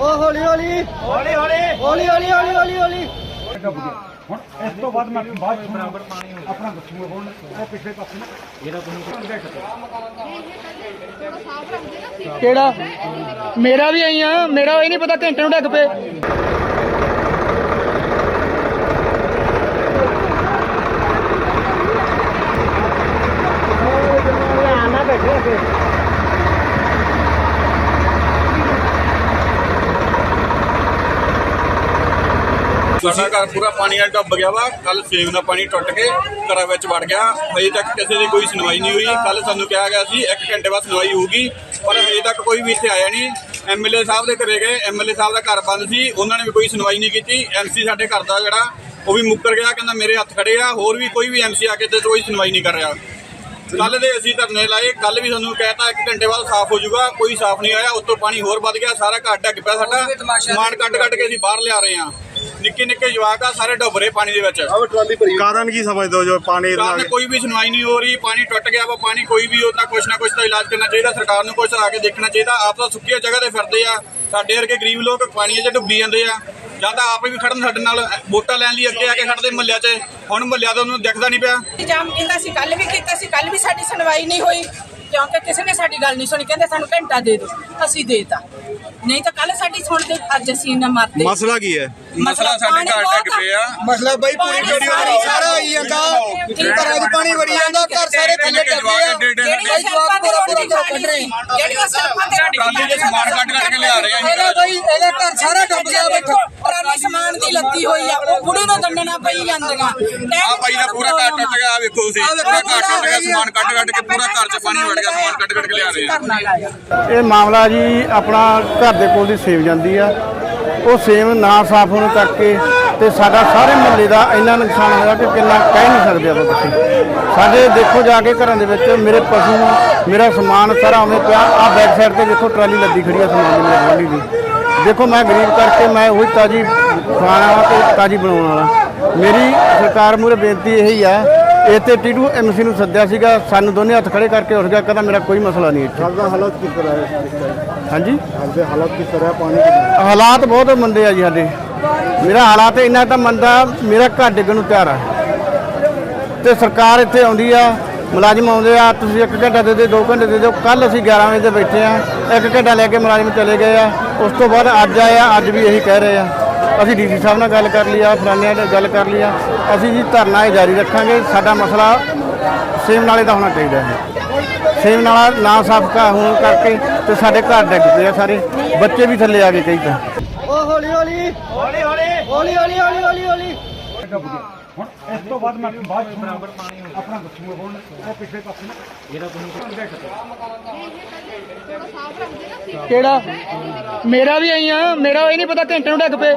ਉਹ ਹੌਲੀ ਹੌਲੀ। ਹੌਲੀ ਹੌਲੀ। ਹੌਲੀ ਹੌਲੀ ਹੌਲੀ ਹੌਲੀ ਹੌਲੀ। ਹੁਣ ਇਸ ਤੋਂ ਬਾਅਦ ਮੈਂ ਬਾਅਦ ਚ ਬਰਾਬਰ ਪਾਣੀ ਆਪਣਾ ਦੱਸੂਗਾ ਹੁਣ ਉਹ ਪਿਛਲੇ ਪਾਸੇ ਨਾ। ਇਹਦਾ ਤੁਹਾਨੂੰ ਕਿਹੜਾ? ਮੇਰਾ ਵੀ ਆਈ ਆ ਮੇਰਾ ਇਹ ਨਹੀਂ ਪਤਾ ਘੰਟੇ ਨੂੰ ਡਿੱਗ ਪਏ। ਸਾਡਾ ਘਰ ਪੂਰਾ ਪਾਣੀ ਨਾਲ ਡੁੱਬ ਗਿਆ ਵਾ। ਕੱਲ ਸੇਮ ਦਾ ਪਾਣੀ ਟੁੱਟ ਕੇ ਘਰਾਂ ਵਿੱਚ ਵੜ ਗਿਆ। ਹਜੇ ਤੱਕ ਕਿਸੇ ਦੀ ਕੋਈ ਸੁਣਵਾਈ ਨਹੀਂ ਹੋਈ। ਕੱਲ ਸਾਨੂੰ ਕਿਹਾ ਗਿਆ ਸੀ 1 ਘੰਟੇ ਬਾਅਦ ਸੁਣਵਾਈ ਹੋਊਗੀ। ਪਰ ਹਜੇ ਤੱਕ ਕੋਈ ਵੀ ਇੱਥੇ ਆਇਆ ਨਹੀਂ। ਐਮਐਲਏ ਸਾਹਿਬ ਦੇ ਘਰੇ ਗਏ। ਐਮਐਲਏ ਸਾਹਿਬ ਦਾ ਘਰ ਬੰਦ ਸੀ। ਉਹਨਾਂ ਨੇ ਵੀ ਕੋਈ ਸੁਣਵਾਈ ਨਹੀਂ ਕੀਤੀ। ਐਮਸੀ ਸਾਡੇ ਘਰ ਦਾ ਜਿਹੜਾ, ਉਹ ਵੀ ਮੁੱਕਰ ਗਿਆ। ਕਹਿੰਦਾ ਮੇਰੇ ਹੱਥ ਖੜੇ ਆ। ਹੋਰ ਵੀ ਕੋਈ ਵੀ ਐਮਸੀ ਆ ਕੇ ਤੇ ਕੋਈ ਸੁਣਵਾਈ ਨਹੀਂ ਕਰ ਰਿਹਾ। ਕੱਲ ਦੇ ਅਸੀਂ ਧਰਨੇ ਲਾਏ ਕੱਲ ਵੀ ਸਾਨੂੰ ਕਹਿਤਾ 1 ਘੰਟੇ ਬਾਅਦ ਸਾਫ਼ ਹੋ ਜਾਊਗਾ ਕੋਈ ਸਾਫ਼ ਨਹੀਂ ਆਇਆ ਉੱਤੋਂ ਪਾਣੀ ਹੋਰ ਵੱਧ ਗਿਆ ਸਾਰਾ ਘਰ ਡੱਗ ਪਿਆ ਸਾਡਾ ਸਮਾਨ ਕੱਢ ਕੱਢ ਕੇ ਅਸੀਂ ਬਾਹਰ ਲਿਆ ਰਹੇ ਹਾਂ। ਨਿੱਕੇ ਨਿੱਕੇ ਜਵਾਕ ਆ ਸਾਰੇ ਡੁੱਬ ਰਹੇ ਪਾਣੀ ਦੇ ਵਿੱਚ। ਕਾਰਨ ਕੀ ਸਮਝਦੇ ਹੋ ਜੋ ਪਾਣੀ ਕਾਰਨ ਨਾਲ ਕੋਈ ਵੀ ਸੁਣਵਾਈ ਨਹੀਂ ਹੋ ਰਹੀ ਪਾਣੀ ਟੁੱਟ ਗਿਆ ਵਾ ਪਾਣੀ ਕੋਈ ਵੀ ਉਹਦਾ ਕੁਛ ਨਾ ਕੁਛ ਤਾਂ ਇਲਾਜ ਕਰਨਾ ਚਾਹੀਦਾ ਸਰਕਾਰ ਨੂੰ ਕੁਛ ਆ ਕੇ ਦੇਖਣਾ ਚਾਹੀਦਾ ਆਪ ਤਾਂ ਸੁੱਕੀਆਂ ਜਗ੍ਹਾ ਤੇ ਫਿਰਦੇ ਆ ਸਾਡੇ ਵਰਗੇ ਗਰੀਬ ਲੋਕ ਪਾਣੀਆਂ 'ਚ ਡੁੱਬੀ ਜਾਂਦੇ ਆ। ਜਾਂ ਤਾਂ ਆਪ ਵੀ ਖੜਨ ਸਾਡੇ ਨਾਲ ਵੋਟਾਂ ਲੈਣ ਲਈ ਅੱਗੇ ਆ ਕੇ ਖੜਦੇ ਮਹੱਲਿਆਂ 'ਚ। ਹੁਣ ਮਹੱਲਿਆਂ ਤੋਂ ਉਹਨੂੰ ਦਿਖਦਾ ਨਹੀਂ ਪਿਆ। ਜਾਮ ਕੀਤਾ ਸੀ ਕੱਲ ਵੀ ਕੀਤਾ ਸੀ ਕੱਲ ਵੀ ਸਾਡੀ ਸੁਣਵਾਈ ਨਹੀਂ ਹੋਈ। ਕਿਉਂਕਿ ਕਿਸੇ ਨੇ ਸਾਡੀ ਗੱਲ ਨਹੀਂ ਸੁਣੀ ਕਹਿੰਦੇ ਸਾਨੂੰ ਘੰਟਾ ਦੇ ਦਿਓ ਅਸੀਂ ਦੇਤਾ ਨਹੀਂ ਤਾਂ ਕੱਲ ਸਾਡੀ ਸੁਣਦੇ ਅੱਜ ਅਸੀਂ ਨਾ ਮਰਦੇ। ਮਸਲਾ ਕੀ ਹੈ? ਮਸਲਾ ਸਾਡੇ ਘਰ ਡੱਗ ਪਿਆ। ਮਸਲਾ ਬਾਈ ਪੂਰੀ ਵੀਡੀਓ ਸਾਰਾ ਆਈ ਜਾਂਦਾ। ਘਰਾਂ 'ਚ ਪਾਣੀ ਵੜੀ ਜਾਂਦਾ ਘਰ ਸਾਰੇ ਥੱਲੇ ਐਡੇ ਐਡੇ ਜਿਹੜੀਆਂ ਸੜਕਾਂ ਤੇ ਰੋਟੀ ਕੱਢ ਰਹੇ। ਜਿਹੜੀਆਂ ਸੜਕਾਂ ਤੇ ਟਰਾਲੀ ਦੇ ਸਮਾਨ ਕੱਢ ਕੱਢ ਕੇ ਲਿਆ ਰਹੇ ਆ। ਇਹਦਾ ਬਾਈ ਇਹਦਾ ਘਰ ਸਾਰਾ ਡੁੱਬ ਗਿਆ ਵੇਖੋ। ਲੱਦੀ ਹੋਈ ਆ ਉਹ ਬੁੜੀ ਨੂੰ ਦੰਡਣਾ ਪਈ ਜਾਂਦੀਆਂ। ਆ ਭਾਈ ਦਾ ਪੂਰਾ ਘਰ ਟੁੱਟ ਗਿਆ ਆ ਵੇਖੋ ਤੁਸੀਂ। ਪੂਰਾ ਘਰ ਟੁੱਟ ਗਿਆ ਸਮਾਨ ਕੱਢ ਕੱਢ ਕੇ ਪੂਰਾ ਘਰ 'ਚ ਪਾਣੀ ਵੜ ਗਿਆ ਸਮਾਨ ਕੱਢ ਕੱਢ ਕੇ ਲਿਆ ਰਹੇ ਆ। ਇਹ ਮਾਮਲਾ ਜੀ ਆਪਣਾ ਘਰ ਦੇ ਕੋਲ ਦੀ ਸੇਵ ਜਾਂਦੀ ਆ। ਉਹ ਸੇਮ ਨਾ ਸਾਫ਼ ਹੋਣ ਕਰਕੇ ਤੇ ਸਾਡਾ ਸਾਰੇ ਮਹੱਲੇ ਦਾ ਇੰਨਾ ਨੁਕਸਾਨ ਹੋਇਆ ਕਿ ਕਿੰਨਾ ਕਹਿ ਨਹੀਂ ਸਕਦੇ ਆਪਾਂ ਤੁਸੀਂ। ਸਾਡੇ ਦੇਖੋ ਜਾ ਕੇ ਘਰਾਂ ਦੇ ਵਿੱਚ ਮੇਰੇ ਪਸ਼ੂ, ਮੇਰਾ ਸਮਾਨ ਸਾਰਾ ਉਵੇਂ ਪਿਆ। ਆ ਬੈਕ ਸਾਈਡ ਤੇ ਦੇਖੋ ਟਰਾਲੀ ਲੱਦੀ ਖੜੀ ਆ ਸਮਾਨ ਦੀ, ਮੇਰੇ ਵਾਲੀ ਦੀ। ਦੇਖੋ ਮੈਂ ਗਰੀਬ ਕਰਕੇ ਮੈਂ ਉਹੀ ਤਾਜੀ ਖਾਣਾ ਵਾ ਤੇ ਤਾਜੀ ਬਣਾਉਣ ਵਾਲਾ। ਮੇਰੀ ਸਰਕਾਰ ਮੂਹਰੇ ਬੇਨਤੀ ਇਹੀ ਆ ਤੇ ਟੀਟੂ ਐਮਸੀ ਨੂੰ ਸੱਦਿਆ ਸੀਗਾ ਸਾਨੂੰ ਦੋਨੇ ਹੱਥ ਖੜੇ ਕਰਕੇ ਉੱਠ ਗਿਆ ਕਹਿੰਦਾ ਮੇਰਾ ਕੋਈ ਮਸਲਾ ਨਹੀਂ ਇੱਥੇ। ਦਾ ਹਾਲਤ ਕਿਸ ਤਰ੍ਹਾਂ ਹੈ? ਹਾਂਜੀ? ਦੇ ਹਾਲਤ ਕਿਸ ਤਰ੍ਹਾਂ ਹੈ ਪਾਣੀ ਦੇ ਹਾਲਾਤ ਬਹੁਤ ਮੰਦੇ ਆ ਜੀ ਸਾਡੇ। ਮੇਰਾ ਹਾਲਾਤ ਇੰਨਾ ਤਾਂ ਮੰਦਾ ਮੇਰਾ ਘਰ ਡਿੱਗਣ ਨੂੰ ਤਿਆਰ ਆ। ਤੇ ਸਰਕਾਰ ਇੱਥੇ ਆਉਂਦੀ ਆ ਮੁਲਾਜ਼ਮ ਆਉਂਦੇ ਆ ਤੁਸੀਂ ਇੱਕ ਘੰਟਾ ਦੇ ਦੇ ਦੋ ਘੰਟੇ ਦੇ ਦਿਓ ਕੱਲ ਅਸੀਂ 11 ਵਜੇ ਤੇ ਬੈਠੇ ਆ ਇੱਕ ਘੰਟਾ ਲੈ ਕੇ ਮੁਲਾਜ਼ਮ ਚਲੇ ਗਏ ਆ। ਉਸ ਤੋਂ ਬਾਅਦ ਅੱਜ ਆਏ ਆ ਅੱਜ ਵੀ ਇਹੀ ਕਹਿ ਰਹੇ ਆ। ਅਸੀਂ ਡੀਸੀ ਸਾਹਿਬ ਨਾਲ ਗੱਲ ਕਰ ਲਈ ਆ ਫਲਾਨਿਆਂ ਨਾਲ ਗੱਲ ਕਰ ਲਈ ਆ। ਅਸੀਂ ਜੀ ਧਰਨਾ ਇਹ ਜਾਰੀ ਰੱਖਾਂਗੇ ਸਾਡਾ ਮਸਲਾ ਸੇਮ ਨਾਲੇ ਦਾ ਹੋਣਾ ਚਾਹੀਦਾ ਹੈ। ਸੇਮ ਨਾਲਾ ਨਾ ਸਾਫ਼ ਕਾ ਹੋਣ ਕਰਕੇ ਤੇ ਸਾਡੇ ਘਰ ਡਿੱਗ ਪਏ ਆ ਸਾਰੇ ਬੱਚੇ ਵੀ ਥੱਲੇ ਆ ਗਏ ਕਈ ਤਾਂ। ਉਹ ਹੌਲੀ ਹੌਲੀ। ਹੌਲੀ ਹੌਲੀ। ਹੌਲੀ ਹੌਲੀ ਹੌਲੀ ਹੌਲੀ ਹੌਲੀ। ਹੁਣ ਇਸ ਤੋਂ ਬਾਅਦ ਮੈਂ ਬਾਅਦ ਬਰਾਬਰ ਪਾਣੀ ਆਪਣਾ ਦੱਸੂਗਾ ਹੁਣ ਉਹ ਪਿਛਲੇ ਪਾਸੇ ਨਾ। ਇਹਦਾ ਤੁਹਾਨੂੰ ਕਿਹੜਾ? ਮੇਰਾ ਵੀ ਆਈ ਆ ਮੇਰਾ ਇਹ ਨਹੀਂ ਪਤਾ ਘੰਟੇ ਨੂੰ ਡੱਗ ਪਏ।